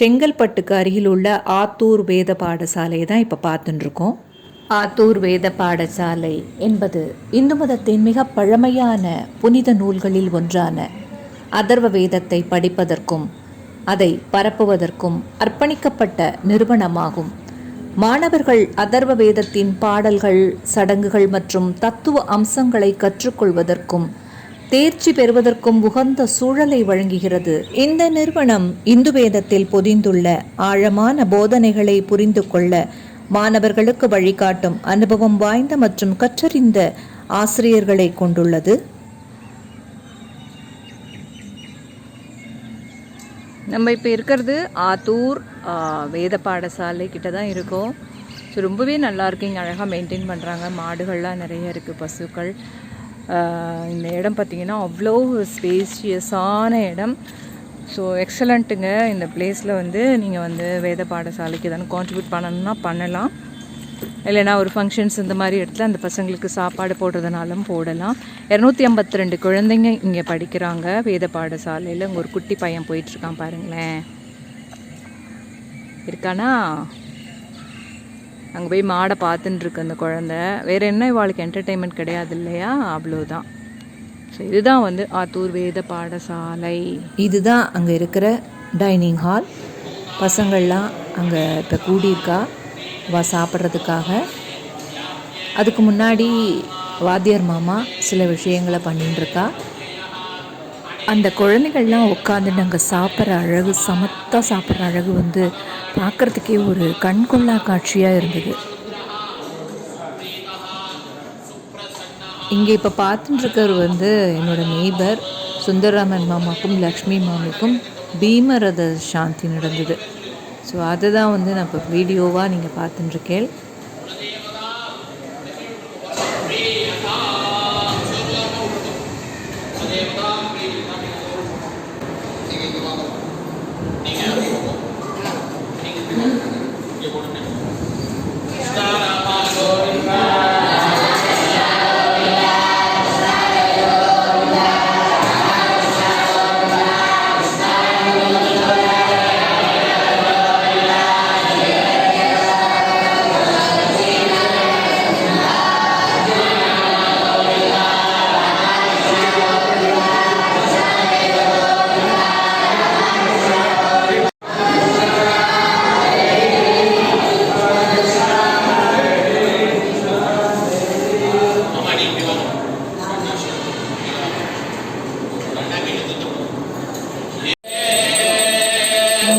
செங்கல்பட்டுக்கு அருகில் உள்ள ஆத்தூர் வேத பாடசாலையை தான் இப்போ பார்த்துட்டுருக்கோம். ஆத்தூர் வேத பாடசாலை என்பது இந்து மதத்தின் மிக பழமையான புனித நூல்களில் ஒன்றான அதர்வ வேதத்தை படிப்பதற்கும் அதை பரப்புவதற்கும் அர்ப்பணிக்கப்பட்ட நிறுவனமாகும். மாணவர்கள் அதர்வ வேதத்தின் பாடல்கள் சடங்குகள் மற்றும் தத்துவ அம்சங்களை கற்றுக்கொள்வதற்கும் தேர்ச்சி பெறுவதற்கும் உகந்த சூழலை வழங்குகிறது. இந்த நிறுவனம் இந்து வேதத்தில் பொதிந்துள்ள ஆழமான போதனைகளை புரிந்து கொள்ள மாணவர்களுக்கு வழிகாட்டும் அனுபவம் வாய்ந்த மற்றும் கற்றறிந்த ஆசிரியர்களை கொண்டுள்ளது. நம்ம இப்போ இருக்கிறது ஆத்தூர் வேத பாடசாலை கிட்ட தான் இருக்கோம். ஸோ ரொம்பவே நல்லா இருக்கு. இங்கே அழகாக மெயின்டைன் பண்ணுறாங்க மாடுகள்லாம் நிறைய இருக்குது பசுக்கள். இந்த இடம் பார்த்தீங்கன்னா அவ்வளோ ஸ்பேஷியஸான இடம். ஸோ எக்ஸலண்ட்டுங்க இந்த பிளேஸில் வந்து நீங்கள் வந்து வேத பாடசாலைக்கு எதனா கான்ட்ரிபியூட் பண்ணணும்னா பண்ணலாம். இல்லைன்னா ஒரு ஃபங்க்ஷன்ஸ் இந்த மாதிரி இடத்துல அந்த பசங்களுக்கு சாப்பாடு போடுறதுனாலும் போடலாம். இரநூத்தி ஐம்பத்தி ரெண்டு குழந்தைங்க இங்கே படிக்கிறாங்க. வேத பாடசாலையில். இங்கே ஒரு குட்டி பையன் போயிட்டுருக்கான் பாருங்களேன். இருக்கானா? அங்கே போய் மாடை பார்த்துட்டுருக்கு அந்த குழந்த. வேறு என்ன இவாளுக்கு என்டர்டெயின்மெண்ட் கிடையாது இல்லையா? அவ்வளோதான் ஸோ இதுதான் வந்து ஆத்தூர் வேத பாடசாலை. இதுதான் அங்கே இருக்கிற டைனிங் ஹால் பசங்கள்லாம் அங்கே இப்போ கூடியிருக்கா? வா சாப்பிட்றதுக்காக. அதுக்கு முன்னாடி வாத்தியார் மாமா சில விஷயங்களை பண்ணிட்டுருக்கா இருக்கா? அந்த குழந்தைகள்லாம் உட்காந்து நாங்கள் சாப்பிட்ற அழகு சமத்தாக சாப்பிட்ற அழகு வந்து பார்க்குறதுக்கே ஒரு கண்கொள்ளா காட்சியாக இருந்தது. இங்கே இப்போ பார்த்துட்டு வந்து என்னோட நெய்பர் சுந்தரராமன் மாமாக்கும் லக்ஷ்மி மாமிக்கும் பீமரத சாந்தி நடந்தது. ஸோ அதை தான் வந்து நான் இப்போ வீடியோவாக நீங்கள் பார்த்துட்டுருக்கேன். കൊടുക്കണം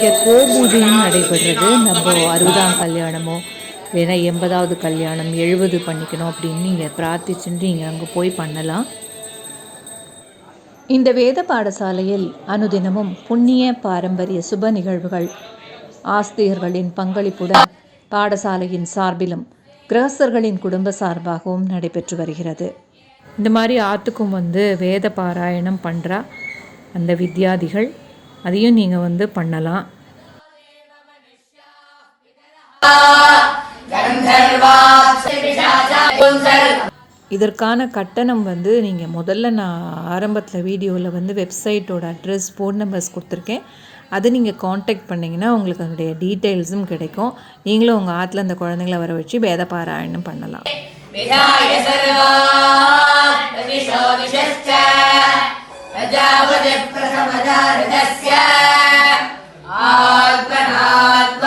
இங்கே கோபூஜையும் நடைபெறுறது. நம்ம அறுபதாம் கல்யாணமோ வேணா எண்பதாவது கல்யாணம் எழுபது பண்ணிக்கணும் அப்படின்னு நீங்கள் பிரார்த்திச்சுட்டு நீங்கள் அங்கே போய் பண்ணலாம். இந்த வேத பாடசாலையில் அனுதினமும் புண்ணிய பாரம்பரிய சுப நிகழ்வுகள் ஆஸ்திரியர்களின் பங்களிப்புடன் பாடசாலையின் சார்பிலும் கிரகஸ்தர்களின் குடும்ப சார்பாகவும் நடைபெற்று வருகிறது. இந்த மாதிரி ஆற்றுக்கும் வந்து வேத பாராயணம் பண்ணுறா அந்த வித்யாதிகள். அதையும் நீங்கள் வந்து பண்ணலாம். இதற்கான கட்டணம் வந்து நீங்கள் முதல்ல நான் ஆரம்பத்தில் வீடியோவில் வந்து வெப்சைட்டோட அட்ரஸ் ஃபோன் நம்பர்ஸ் கொடுத்துருக்கேன். அதை நீங்கள் காண்டாக்ட் பண்ணிங்கன்னா உங்களுக்கு அதனுடைய டீட்டெயில்ஸும் கிடைக்கும். நீங்களும் உங்கள் ஆற்றுல அந்த குழந்தைங்கள வர வச்சு வேத பாராயணம் பண்ணலாம் चारस्य आत्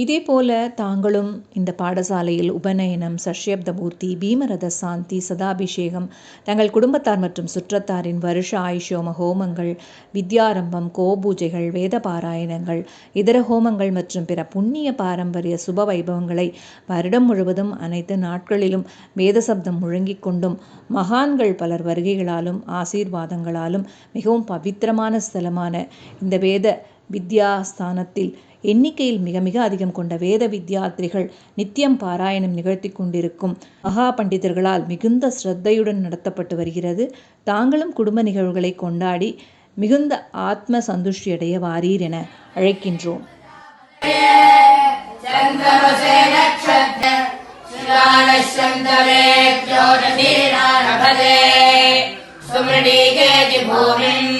இதே போல தாங்களும் இந்த பாடசாலையில் உபநயனம் சஷ்யப்தமூர்த்தி பீமரத சாந்தி சதாபிஷேகம் தங்கள் குடும்பத்தார் மற்றும் சுற்றத்தாரின் வருஷ ஆயுஷோம ஹோமங்கள் வித்யாரம்பம் கோபூஜைகள் வேத பாராயணங்கள் இதர ஹோமங்கள் மற்றும் பிற புண்ணிய பாரம்பரிய சுப வைபவங்களை வருடம் முழுவதும் அனைத்து நாட்களிலும் வேத சப்தம் முழங்கிக் கொண்டும் மகான்கள் பலர் வருகைகளாலும் ஆசீர்வாதங்களாலும் மிகவும் பவித்திரமான ஸ்தலமான இந்த வேத வித்யாஸ்தானத்தில் எண்ணிக்கையில் மிக மிக அதிகம் கொண்ட வேத வித்யார்த்திகள் நித்தியம் பாராயணம் நிகழ்த்தி கொண்டிருக்கும் மகா பண்டிதர்களால் மிகுந்த ஸ்ரத்தையுடன் நடத்தப்பட்டு வருகிறது. தாங்களும் குடும்ப நிகழ்வுகளை கொண்டாடி மிகுந்த ஆத்ம சந்துஷ்டியடைய வாரீர் என அழைக்கின்றோம். சுமிரீகேதி பூமிம்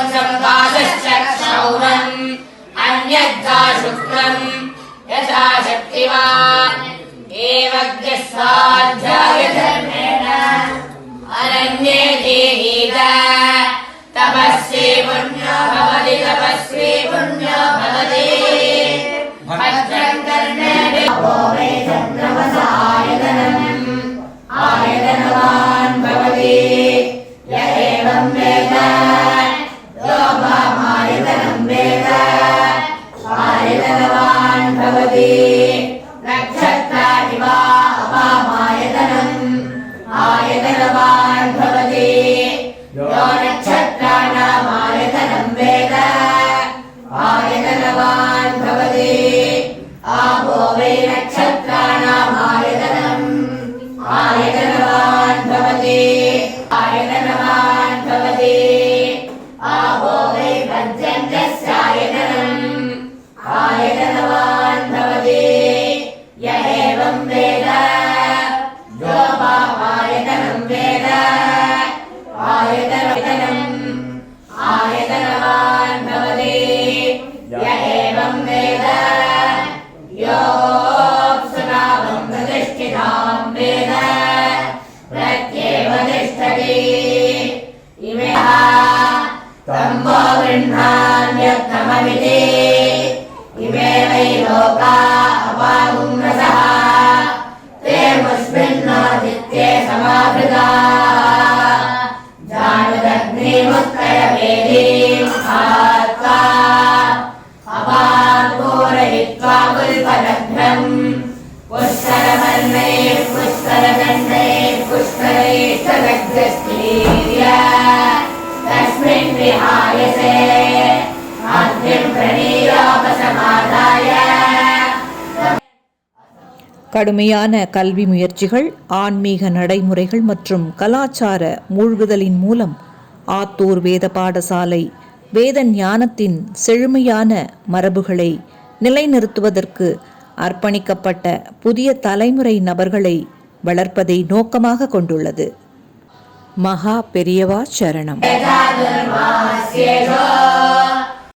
यथा शुक्रम् यथा शक्तिवान् वा साध्याय धर्मेण अरण्ये देहेन Yeah, that's me, me, high, yeah, yeah. கடுமையான கல்வி முயற்சிகள் ஆன்மீக நடைமுறைகள் மற்றும் கலாச்சார மூழ்குதலின் மூலம் ஆத்தூர் வேத பாடசாலை வேத ஞானத்தின் செழுமையான மரபுகளை நிலைநிறுத்துவதற்கு அர்ப்பணிக்கப்பட்ட புதிய தலைமுறை நபர்களை வளர்ப்பதை நோக்கமாக கொண்டுள்ளது. மகா பெரியவா சரணம்.